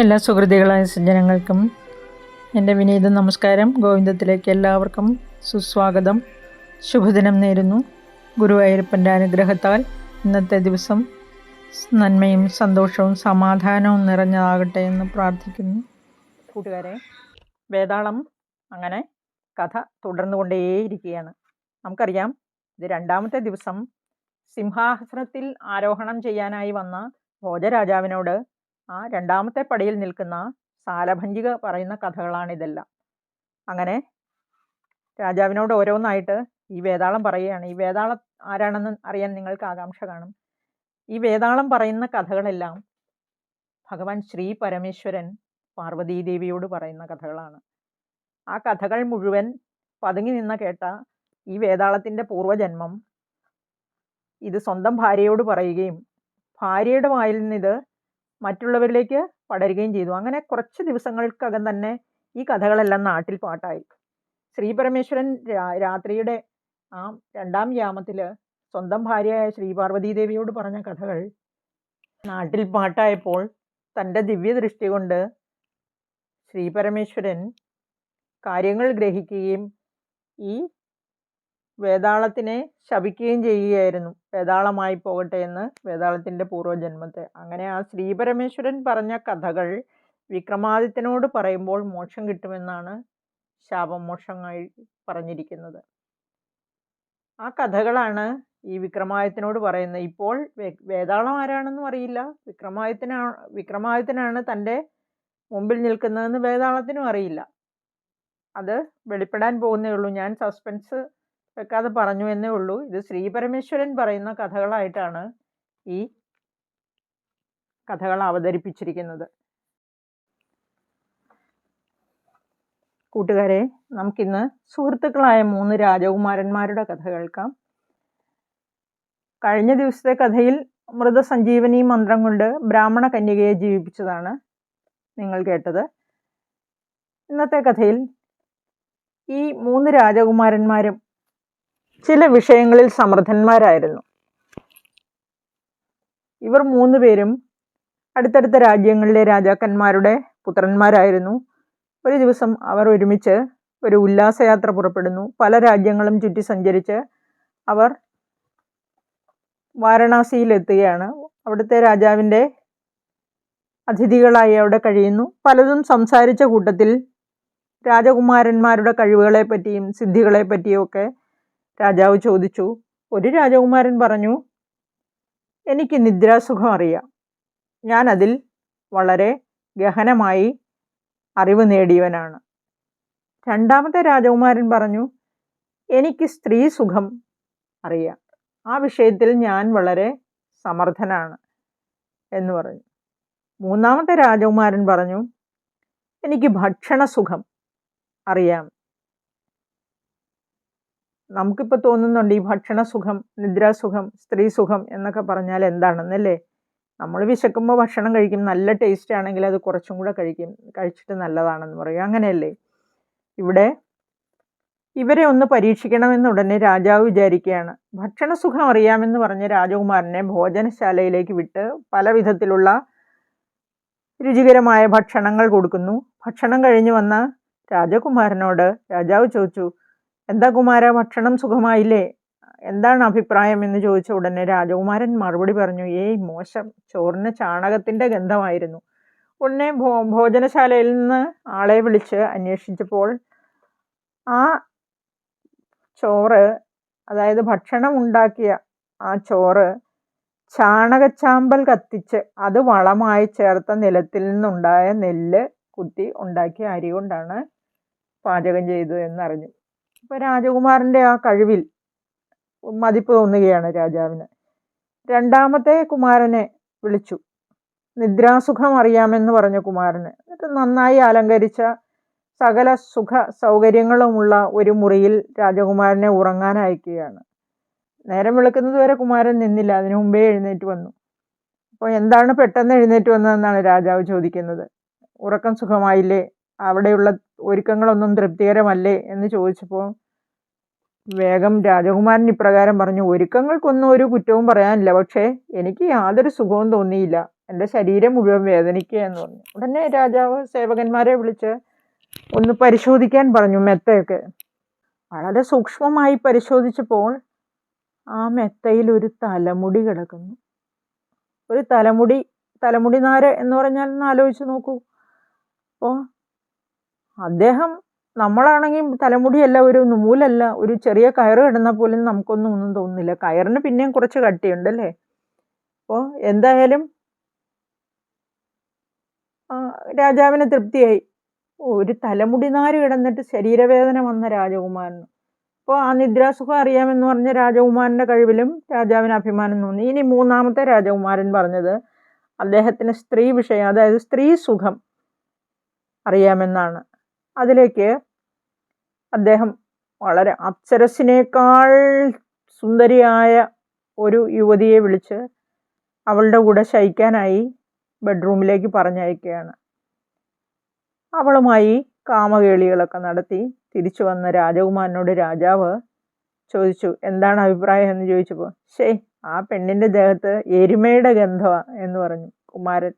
എല്ലാ സുഹൃത്തുക്കളായ സജ്ജനങ്ങൾക്കും എന്റെ വിനീത നമസ്കാരം. ഗോവിന്ദത്തിലേക്ക് എല്ലാവർക്കും സുസ്വാഗതം. ശുഭദിനം നേരുന്നു. ഗുരുവായൂരപ്പന്റെ അനുഗ്രഹത്താൽ ഇന്നത്തെ ദിവസം നന്മയും സന്തോഷവും സമാധാനവും നിറഞ്ഞതാകട്ടെ എന്ന് പ്രാർത്ഥിക്കുന്നു. കൂട്ടുകാരെ വേതാളം അങ്ങനെ കഥ തുടർന്നു കൊണ്ടേയിരിക്കുകയാണ് നമുക്കറിയാം ഇത് രണ്ടാമത്തെ ദിവസം സിംഹാസനത്തിൽ ആരോഹണം ചെയ്യാനായി വന്ന ഭോജരാജാവിനോട് ആ രണ്ടാമത്തെ പടിയിൽ നിൽക്കുന്ന സാലഭഞ്ചിക പറയുന്ന കഥകളാണിതെല്ലാം. അങ്ങനെ രാജാവിനോട് ഓരോന്നായിട്ട് ഈ വേതാളം പറയുകയാണ്. ഈ വേതാളം ആരാണെന്ന് അറിയാൻ നിങ്ങൾക്ക് ആകാംക്ഷ കാണും. ഈ വേതാളം പറയുന്ന കഥകളെല്ലാം ഭഗവാൻ ശ്രീ പരമേശ്വരൻ പാർവതീദേവിയോട് പറയുന്ന കഥകളാണ്. ആ കഥകൾ മുഴുവൻ പതുങ്ങി നിന്ന കേട്ട ഈ വേതാളത്തിന്റെ പൂർവജന്മം ഇത് സ്വന്തം ഭാര്യയോട് പറയുകയും ഭാര്യയുടെ വായിൽ നിന്നിത് മറ്റുള്ളവരിലേക്ക് പടരുകയും ചെയ്തു. അങ്ങനെ കുറച്ച് ദിവസങ്ങൾക്കകം തന്നെ ഈ കഥകളെല്ലാം നാട്ടിൽ പാട്ടായി. ശ്രീ പരമേശ്വരൻ രാത്രിയുടെ ആ രണ്ടാം യാമത്തിൽ സ്വന്തം ഭാര്യയായ ശ്രീ പാർവതീദേവിയോട് പറഞ്ഞ കഥകൾ നാട്ടിൽ പാട്ടായപ്പോൾ തന്റെ ദിവ്യദൃഷ്ടി കൊണ്ട് ശ്രീ പരമേശ്വരൻ കാര്യങ്ങൾ ഗ്രഹിക്കുകയും ഈ വേതാളത്തിനെ ശപിക്കുകയും ചെയ്യുകയായിരുന്നു. വേതാളമായി പോകട്ടെ എന്ന് വേതാളത്തിന്റെ പൂർവജന്മത്തെ. അങ്ങനെ ആ ശ്രീപരമേശ്വരൻ പറഞ്ഞ കഥകൾ വിക്രമാദിത്യനോട് പറയുമ്പോൾ മോക്ഷം കിട്ടുമെന്നാണ് ശാപം മോക്ഷമായി പറഞ്ഞിരിക്കുന്നത്. ആ കഥകളാണ് ഈ വിക്രമാദിത്യനോട് പറയുന്നത്. ഇപ്പോൾ വേതാളം ആരാണെന്നും അറിയില്ല. വിക്രമാദിത്യനാ വിക്രമാദിത്യനാണ് തന്റെ മുമ്പിൽ നിൽക്കുന്നതെന്ന് വേതാളത്തിനും അറിയില്ല. അത് വെളിപ്പെടാൻ പോകുന്നേ ഉള്ളൂ. ഞാൻ സസ്പെൻസ് വെക്കാതെ പറഞ്ഞു എന്നേ ഉള്ളൂ. ഇത് ശ്രീ പരമേശ്വരൻ പറയുന്ന കഥകളായിട്ടാണ് ഈ കഥകൾ അവതരിപ്പിച്ചിരിക്കുന്നത്. കൂട്ടുകാരെ നമുക്കിന്ന് സുഹൃത്തുക്കളായ മൂന്ന് രാജകുമാരന്മാരുടെ കഥ കേൾക്കാം. കഴിഞ്ഞ ദിവസത്തെ കഥയിൽ മൃതസഞ്ജീവനി മന്ത്രം കൊണ്ട് ബ്രാഹ്മണ കന്യകയെ ജീവിപ്പിച്ചതാണ് നിങ്ങൾ കേട്ടത്. ഇന്നത്തെ കഥയിൽ ഈ മൂന്ന് രാജകുമാരന്മാരും ചില വിഷയങ്ങളിൽ സമർത്ഥന്മാരായിരുന്നു. ഇവർ മൂന്ന് പേരും അടുത്തടുത്ത രാജ്യങ്ങളിലെ രാജാക്കന്മാരുടെ പുത്രന്മാരായിരുന്നു. ഒരു ദിവസം അവർ ഒരുമിച്ച് ഒരു ഉല്ലാസയാത്ര പുറപ്പെടുന്നു. പല രാജ്യങ്ങളും ചുറ്റി സഞ്ചരിച്ച് അവർ വാരണാസിയിലെത്തുകയാണ്. അവിടുത്തെ രാജാവിന്റെ അതിഥികളായി അവിടെ കഴിയുന്നു. പലതും സംസാരിച്ച കൂട്ടത്തിൽ രാജകുമാരന്മാരുടെ കഴിവുകളെ പറ്റിയും സിദ്ധികളെ പറ്റിയും രാജാവ് ചോദിച്ചു ഒരു രാജകുമാരൻ പറഞ്ഞു എനിക്ക് നിദ്രാസുഖം അറിയാം. ഞാൻ അതിൽ വളരെ ഗഹനമായി അറിവ് നേടിയവനാണ്. രണ്ടാമത്തെ രാജകുമാരൻ പറഞ്ഞു എനിക്ക് സ്ത്രീ സുഖം അറിയാം. ആ വിഷയത്തിൽ ഞാൻ വളരെ സമർത്ഥനാണ്. എന്ന് പറഞ്ഞു. മൂന്നാമത്തെ രാജകുമാരൻ പറഞ്ഞു എനിക്ക് ഭക്ഷണസുഖം അറിയാം. നമുക്കിപ്പോൾ തോന്നുന്നുണ്ട് ഈ ഭക്ഷണസുഖം നിദ്രാസുഖം സ്ത്രീ സുഖം എന്നൊക്കെ പറഞ്ഞാൽ എന്താണെന്നല്ലേ? നമ്മൾ വിശക്കുമ്പോൾ ഭക്ഷണം കഴിക്കും നല്ല ടേസ്റ്റ് ആണെങ്കിൽ അത് കുറച്ചും കൂടെ കഴിക്കും കഴിച്ചിട്ട് നല്ലതാണെന്ന് പറയും. അങ്ങനെയല്ലേ? ഇവിടെ ഇവരെ ഒന്ന് പരീക്ഷിക്കണമെന്ന് ഉടനെ രാജാവ് വിചാരിക്കുകയാണ്. ഭക്ഷണസുഖം അറിയാമെന്ന് പറഞ്ഞ രാജകുമാരനെ ഭോജനശാലയിലേക്ക് വിട്ട് പല വിധത്തിലുള്ള രുചികരമായ ഭക്ഷണങ്ങൾ കൊടുക്കുന്നു. ഭക്ഷണം കഴിഞ്ഞ് വന്ന രാജകുമാരനോട് രാജാവ് ചോദിച്ചു എന്താ കുമാര? ഭക്ഷണം സുഖമായില്ലേ? എന്താണ് അഭിപ്രായം എന്ന് ചോദിച്ച ഉടനെ രാജകുമാരൻ മറുപടി പറഞ്ഞു ഏയ് മോശം. ചോറിന് ചാണകത്തിന്റെ ഗന്ധമായിരുന്നു. ഉടനെ ഭോ ഭോജനശാലയിൽ നിന്ന് ആളെ വിളിച്ച് അന്വേഷിച്ചപ്പോൾ ആ ചോറ് അതായത് ഭക്ഷണം ഉണ്ടാക്കിയ ആ ചോറ് ചാണകച്ചാമ്പൽ കത്തിച്ച് അത് വളമായി ചേർത്ത നിലത്തിൽ നിന്നുണ്ടായ നെല്ല് കുത്തി ഉണ്ടാക്കിയ അരി കൊണ്ടാണ് പാചകം ചെയ്തത് എന്നറിഞ്ഞു അപ്പോൾ രാജകുമാരന്റെ ആ കഴിവിൽ മതിപ്പ് തോന്നുകയാണ് രാജാവിന്. രണ്ടാമത്തെ കുമാരനെ വിളിച്ചു. നിദ്രാസുഖം അറിയാമെന്ന് പറഞ്ഞ കുമാരന്. എന്നിട്ട് നന്നായി അലങ്കരിച്ച സകല സുഖ സൗകര്യങ്ങളുമുള്ള ഒരു മുറിയിൽ രാജകുമാരനെ ഉറങ്ങാൻ അയക്കുകയാണ്. നേരം വിളിക്കുന്നത് വരെ കുമാരൻ നിന്നില്ല. അതിനു മുമ്പേ എഴുന്നേറ്റ് വന്നു. അപ്പോൾ എന്താണ് പെട്ടെന്ന് എഴുന്നേറ്റ് വന്നതെന്നാണ് രാജാവ് ചോദിക്കുന്നത്. ഉറക്കം സുഖമായില്ലേ? അവിടെയുള്ള ഒരുക്കങ്ങളൊന്നും തൃപ്തികരമല്ലേ എന്ന് ചോദിച്ചപ്പോൾ വേഗം രാജകുമാരൻ ഇപ്രകാരം പറഞ്ഞു ഒരുക്കങ്ങൾക്കൊന്നും ഒരു കുറ്റവും പറയാനില്ല. പക്ഷേ എനിക്ക് യാതൊരു സുഖവും തോന്നിയില്ല. എന്റെ ശരീരം മുഴുവൻ വേദനിക്കുക എന്ന് പറഞ്ഞു. ഉടനെ രാജാവ് സേവകന്മാരെ വിളിച്ച് ഒന്ന് പരിശോധിക്കാൻ പറഞ്ഞു മെത്തയൊക്കെ. വളരെ സൂക്ഷ്മമായി പരിശോധിച്ചപ്പോൾ ആ മെത്തയിൽ ഒരു തലമുടി കിടക്കുന്നു. ഒരു തലമുടി തലമുടി നാര് എന്ന് പറഞ്ഞാൽ ഒന്ന് ആലോചിച്ച് നോക്കൂ. അപ്പോൾ അദ്ദേഹം നമ്മളാണെങ്കിൽ തലമുടിയല്ല ഒരു നൂലല്ല ഒരു ചെറിയ കയറ് കിടന്നാൽ പോലും നമുക്കൊന്നും ഒന്നും തോന്നുന്നില്ല. കയറിന് പിന്നെയും കുറച്ച് കട്ടിയുണ്ട് അല്ലേ അപ്പോൾ എന്തായാലും രാജാവിന് തൃപ്തിയായി. ഒരു തലമുടി നാര് കിടന്നിട്ട് ശരീരവേദന വന്ന രാജകുമാരന് അപ്പോൾ ആ നിദ്രാസുഖം അറിയാമെന്ന് പറഞ്ഞ രാജകുമാരന്റെ കഴിവിലും രാജാവിന് അഭിമാനം തോന്നി. ഇനി മൂന്നാമത്തെ രാജകുമാരൻ പറഞ്ഞത് അദ്ദേഹത്തിന് സ്ത്രീ വിഷയം അതായത് സ്ത്രീ സുഖം അറിയാമെന്നാണ്. അതിലേക്ക് അദ്ദേഹം വളരെ അപ്സരസിനേക്കാൾ സുന്ദരിയായ ഒരു യുവതിയെ വിളിച്ച് അവളുടെ കൂടെ ശയിക്കാനായി ബെഡ്റൂമിലേക്ക് പറഞ്ഞയക്കുകയാണ്. അവളുമായി കാമകേളികളൊക്കെ നടത്തി തിരിച്ചു വന്ന രാജകുമാരനോട് രാജാവ് ചോദിച്ചു എന്താണ് അഭിപ്രായം? എന്ന് ചോദിച്ചപ്പോൾ ശേ ആ പെണ്ണിന്റെ ദേഹത്ത് എരുമയുടെ ഗന്ധമാണ് എന്ന് പറഞ്ഞു. കുമാരൻ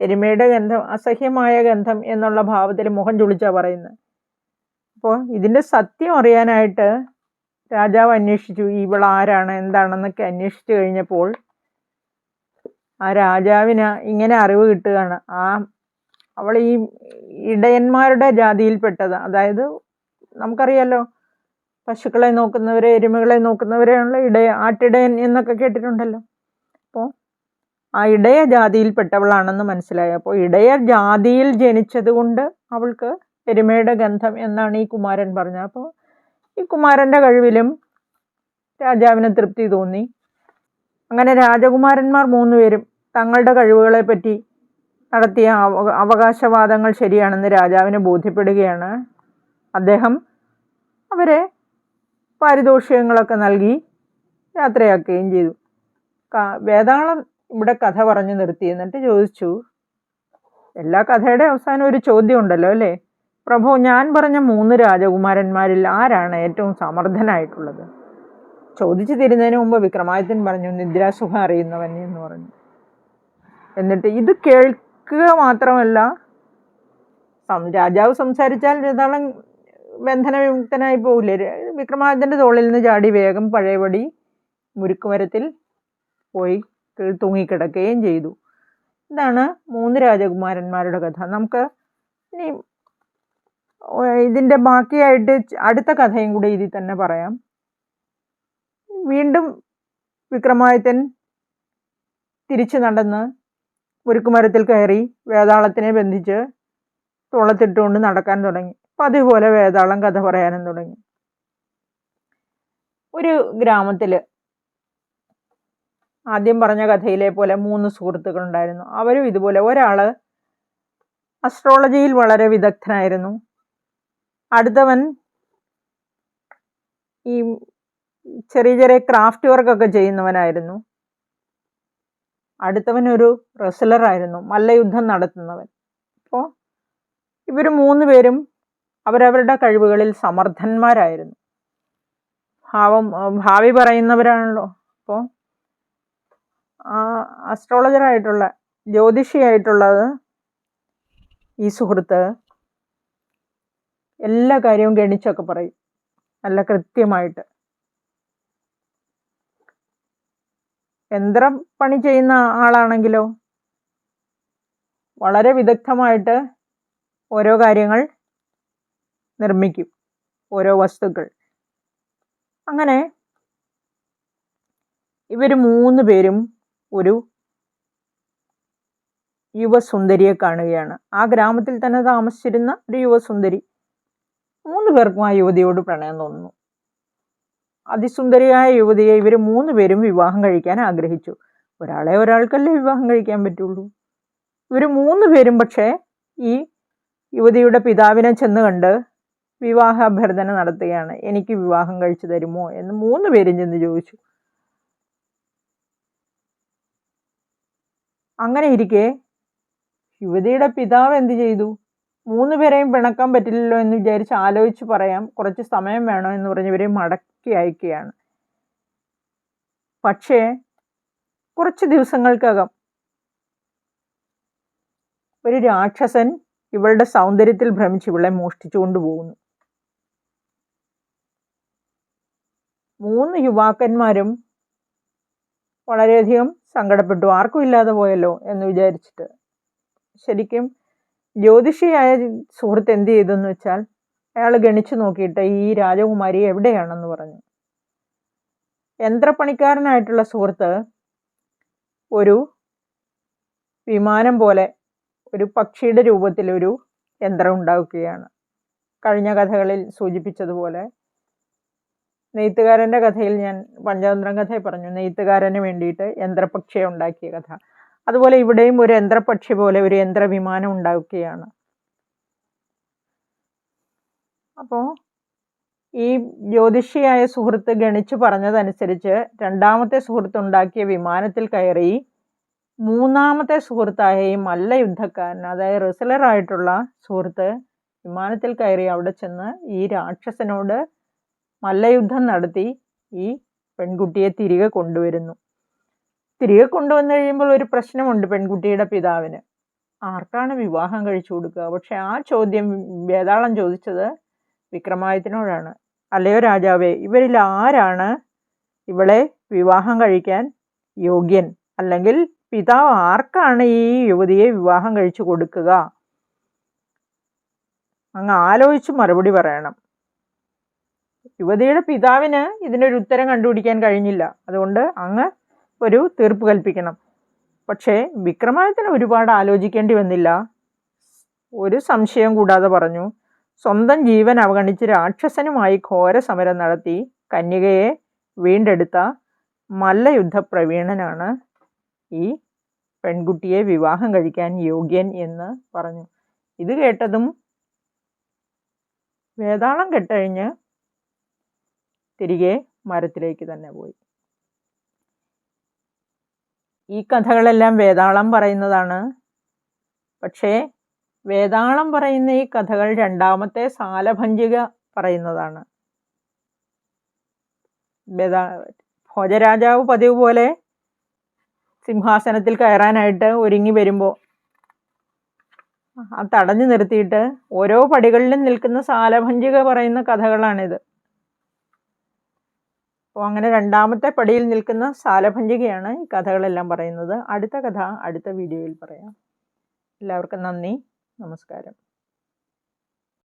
എരുമയുടെ ഗന്ധം അസഹ്യമായ ഗന്ധം എന്നുള്ള ഭാവത്തിൽ മുഖം ചുളിച്ചാണ് പറയുന്നത്. അപ്പോൾ ഇതിന്റെ സത്യം അറിയാനായിട്ട് രാജാവ് അന്വേഷിച്ചു ഇവൾ ആരാണ് എന്താണെന്നൊക്കെ അന്വേഷിച്ചു കഴിഞ്ഞപ്പോൾ ആ രാജാവിന് ഇങ്ങനെ അറിവ് കിട്ടുകയാണ്. ആ അവൾ ഈ ഇടയന്മാരുടെ ജാതിയിൽപ്പെട്ടത്. അതായത് നമുക്കറിയാലോ പശുക്കളെ നോക്കുന്നവരെ എരുമകളെ നോക്കുന്നവരെയുള്ള ഇടയ ആട്ടിടയൻ എന്നൊക്കെ കേട്ടിട്ടുണ്ടല്ലോ. ആ ഇടയ ജാതിയിൽപ്പെട്ടവളാണെന്ന് മനസ്സിലായി. അപ്പോൾ ഇടയ ജാതിയിൽ ജനിച്ചത് കൊണ്ട് അവൾക്ക് എരുമയുടെ ഗന്ധം എന്നാണ് ഈ കുമാരൻ പറഞ്ഞത്. അപ്പോൾ ഈ കുമാരന്റെ കഴിവിലും രാജാവിന് തൃപ്തി തോന്നി. അങ്ങനെ രാജകുമാരന്മാർ മൂന്നുപേരും തങ്ങളുടെ കഴിവുകളെ പറ്റി നടത്തിയ അവ- അവകാശവാദങ്ങൾ ശരിയാണെന്ന് രാജാവിന് ബോധ്യപ്പെടുകയാണ്. അദ്ദേഹം അവരെ പാരിതോഷികങ്ങളൊക്കെ നൽകി യാത്രയാക്കുകയും ചെയ്തു. വേതാളം ഇവിടെ കഥ പറഞ്ഞു നിർത്തി എന്നിട്ട് ചോദിച്ചു എല്ലാ കഥയുടെ അവസാനം ഒരു ചോദ്യം ഉണ്ടല്ലോ അല്ലേ? പ്രഭു ഞാൻ പറഞ്ഞ മൂന്ന് രാജകുമാരന്മാരിൽ ആരാണ് ഏറ്റവും സമർത്ഥനായിട്ടുള്ളത്? ചോദിച്ചു തരുന്നതിന് മുമ്പ് വിക്രമാദിത്യൻ പറഞ്ഞു നിദ്രാസുഖം അറിയുന്നവൻ എന്ന് പറഞ്ഞു. എന്നിട്ട് ഇത് കേൾക്കുക മാത്രമല്ല രാജാവ് സംസാരിച്ചാൽ വേതാളം ബന്ധനവിമുക്തനായി പോകില്ലേ വിക്രമാദിത്യന്റെ തോളിൽ നിന്ന് ചാടി വേഗം പഴയപടി മുരുക്കുമരത്തിൽ പോയി തൂങ്ങിക്കിടക്കുകയും ചെയ്തു. ഇതാണ് മൂന്ന് രാജകുമാരന്മാരുടെ കഥ. നമുക്ക് ഇനി ഇതിന്റെ ബാക്കിയായിട്ട് അടുത്ത കഥയും കൂടി ഇതിൽ തന്നെ പറയാം. വീണ്ടും വിക്രമാദിത്യൻ തിരിച്ചു നടന്ന് മുരുക്കുമരത്തിൽ കയറി വേതാളത്തിനെ ബന്ധിച്ച് തുളത്തിട്ടുകൊണ്ട് നടക്കാൻ തുടങ്ങി. പതിവ് പോലെ വേതാളം കഥ പറയാനും തുടങ്ങി. ഒരു ഗ്രാമത്തിൽ ആദ്യം പറഞ്ഞ കഥയിലെ പോലെ മൂന്ന് സുഹൃത്തുക്കളുണ്ടായിരുന്നു. അവരും ഇതുപോലെ ഒരാൾ അസ്ട്രോളജിയിൽ വളരെ വിദഗ്ധനായിരുന്നു. അടുത്തവൻ ഈ ചെറിയ ചെറിയ ക്രാഫ്റ്റ് വർക്കൊക്കെ ചെയ്യുന്നവനായിരുന്നു. അടുത്തവൻ ഒരു റെസ്ലറായിരുന്നു മല്ലയുദ്ധം നടത്തുന്നവൻ. അപ്പോൾ ഇവർ മൂന്ന് പേരും അവരവരുടെ കഴിവുകളിൽ സമർത്ഥന്മാരായിരുന്നു. ഭാവം ഭാവി പറയുന്നവരാണല്ലോ. അപ്പോൾ അസ്ട്രോളജറായിട്ടുള്ള ജ്യോതിഷിയായിട്ടുള്ളത് ഈ സുഹൃത്ത് എല്ലാ കാര്യവും ഗണിച്ചൊക്കെ പറയും. നല്ല കൃത്യമായിട്ട്. യന്ത്രം പണി ചെയ്യുന്ന ആളാണെങ്കിലോ വളരെ വിദഗ്ധമായിട്ട് ഓരോ കാര്യങ്ങൾ നിർമ്മിക്കും. ഓരോ വസ്തുക്കൾ. അങ്ങനെ ഇവർ മൂന്ന് പേരും ഒരു യുവസുന്ദരിയെ കാണുകയാണ്. ആ ഗ്രാമത്തിൽ തന്നെ താമസിച്ചിരുന്ന ഒരു യുവസുന്ദരി മൂന്ന് പേർക്കും ആ യുവതിയോട് പ്രണയം തോന്നുന്നു. അതിസുന്ദരിയായ യുവതിയെ ഇവർ മൂന്ന് പേരും വിവാഹം കഴിക്കാൻ ആഗ്രഹിച്ചു. ഒരാളെ ഒരാൾക്കല്ലേ വിവാഹം കഴിക്കാൻ പറ്റുള്ളൂ? ഇവർ മൂന്ന് പേരും പക്ഷേ ഈ യുവതിയുടെ പിതാവിനെ ചെന്ന് കണ്ട് വിവാഹ അഭ്യർത്ഥന നടത്തുകയാണ്. എനിക്ക് വിവാഹം കഴിച്ചു തരുമോ? എന്ന് മൂന്ന് പേരും ചെന്ന് ചോദിച്ചു. അങ്ങനെ ഇരിക്കെ. യുവതിയുടെ പിതാവ് എന്ത് ചെയ്തു? മൂന്ന് പേരെയും പിണക്കാൻ പറ്റില്ലല്ലോ എന്ന് വിചാരിച്ച് ആലോചിച്ച് പറയാം. കുറച്ച് സമയം വേണോ എന്ന് പറഞ്ഞ് ഇവരെ മടക്കി അയക്കുകയാണ്. പക്ഷേ കുറച്ച് ദിവസങ്ങൾക്കകം ഒരു രാക്ഷസൻ ഇവളുടെ സൗന്ദര്യത്തിൽ ഭ്രമിച്ച് ഇവളെ മോഷ്ടിച്ചുകൊണ്ട് പോകുന്നു. മൂന്ന് യുവാക്കന്മാരും വളരെയധികം സങ്കടപ്പെട്ടു. ആർക്കും ഇല്ലാതെ പോയല്ലോ എന്ന് വിചാരിച്ചിട്ട്. ശരിക്കും ജ്യോതിഷിയായ സുഹൃത്ത് എന്ത് ചെയ്തെന്ന് വെച്ചാൽ അയാൾ ഗണിച്ചു നോക്കിയിട്ട് ഈ രാജകുമാരി എവിടെയാണെന്ന് പറഞ്ഞു. യന്ത്രപ്പണിക്കാരനായിട്ടുള്ള സുഹൃത്ത് ഒരു വിമാനം പോലെ ഒരു പക്ഷിയുടെ രൂപത്തിൽ ഒരു യന്ത്രം ഉണ്ടാക്കുകയാണ്. കഴിഞ്ഞ കഥകളിൽ സൂചിപ്പിച്ചതുപോലെ നെയ്ത്തുകാരന്റെ കഥയിൽ ഞാൻ പഞ്ചതന്ത്രം കഥ പറഞ്ഞു. നെയ്ത്തുകാരന് വേണ്ടിയിട്ട് യന്ത്രപക്ഷിയെ ഉണ്ടാക്കിയ കഥ. അതുപോലെ ഇവിടെയും ഒരു യന്ത്രപക്ഷി പോലെ ഒരു യന്ത്രവിമാനം ഉണ്ടാക്കുകയാണ് അപ്പോൾ ഈ ജ്യോതിഷിയായ സുഹൃത്ത് ഗണിച്ചു പറഞ്ഞതനുസരിച്ച് രണ്ടാമത്തെ സുഹൃത്ത് ഉണ്ടാക്കിയ വിമാനത്തിൽ കയറി മൂന്നാമത്തെ സുഹൃത്തായ ഈ മല്ല യുദ്ധക്കാരൻ അതായത് റിസലറായിട്ടുള്ള സുഹൃത്ത് വിമാനത്തിൽ കയറി അവിടെ ചെന്ന് ഈ രാക്ഷസനോട് മല്ലയുദ്ധം നടത്തി ഈ പെൺകുട്ടിയെ തിരികെ കൊണ്ടുവരുന്നു. തിരികെ കൊണ്ടുവന്നു കഴിയുമ്പോൾ ഒരു പ്രശ്നമുണ്ട് പെൺകുട്ടിയുടെ പിതാവിന്. ആർക്കാണ് വിവാഹം കഴിച്ചു കൊടുക്കുക? പക്ഷെ ആ ചോദ്യം വേതാളം ചോദിച്ചത് വിക്രമാദിത്യനോടാണ്. അല്ലയോ രാജാവേ ഇവരിൽ ആരാണ് ഇവളെ വിവാഹം കഴിക്കാൻ യോഗ്യൻ? അല്ലെങ്കിൽ പിതാവ് ആർക്കാണ് ഈ യുവതിയെ വിവാഹം കഴിച്ചു കൊടുക്കുക? അങ്ങ് ആലോചിച്ച് മറുപടി പറയണം. യുവതിയുടെ പിതാവിന് ഇതിനൊരു ഉത്തരം കണ്ടുപിടിക്കാൻ കഴിഞ്ഞില്ല. അതുകൊണ്ട് അങ്ങ് ഒരു തീർപ്പ് കൽപ്പിക്കണം. പക്ഷേ വിക്രമാദിത്യന് ഒരുപാട് ആലോചിക്കേണ്ടി വന്നില്ല. ഒരു സംശയം കൂടാതെ പറഞ്ഞു സ്വന്തം ജീവൻ അവഗണിച്ച് രാക്ഷസനുമായി ഘോര സമരം നടത്തി കന്യകയെ വീണ്ടെടുത്ത മല്ലയുദ്ധ പ്രവീണനാണ് ഈ പെൺകുട്ടിയെ വിവാഹം കഴിക്കാൻ യോഗ്യൻ എന്ന് പറഞ്ഞു. ഇത് കേട്ടതും വേതാളം കെട്ടഴിഞ്ഞ് തിരികെ മരത്തിലേക്ക് തന്നെ പോയി. ഈ കഥകളെല്ലാം വേതാളം പറയുന്നതാണ്. പക്ഷേ വേതാളം പറയുന്ന ഈ കഥകൾ രണ്ടാമത്തെ സാലഭഞ്ചിക പറയുന്നതാണ്. വേദാ ഭോജരാജാവ് പതിവ് പോലെ സിംഹാസനത്തിൽ കയറാനായിട്ട് ഒരുങ്ങി വരുമ്പോൾ ആ തടഞ്ഞു നിർത്തിയിട്ട് ഓരോ പടികളിലും നിൽക്കുന്ന സാലഭഞ്ചിക പറയുന്ന കഥകളാണിത്. അപ്പോൾ അങ്ങനെ രണ്ടാമത്തെ പടിയിൽ നിൽക്കുന്ന സാലഭഞ്ചികയാണ് ഈ കഥകളെല്ലാം പറയുന്നത്. അടുത്ത കഥ അടുത്ത വീഡിയോയിൽ പറയാം. എല്ലാവർക്കും നന്ദി. നമസ്കാരം.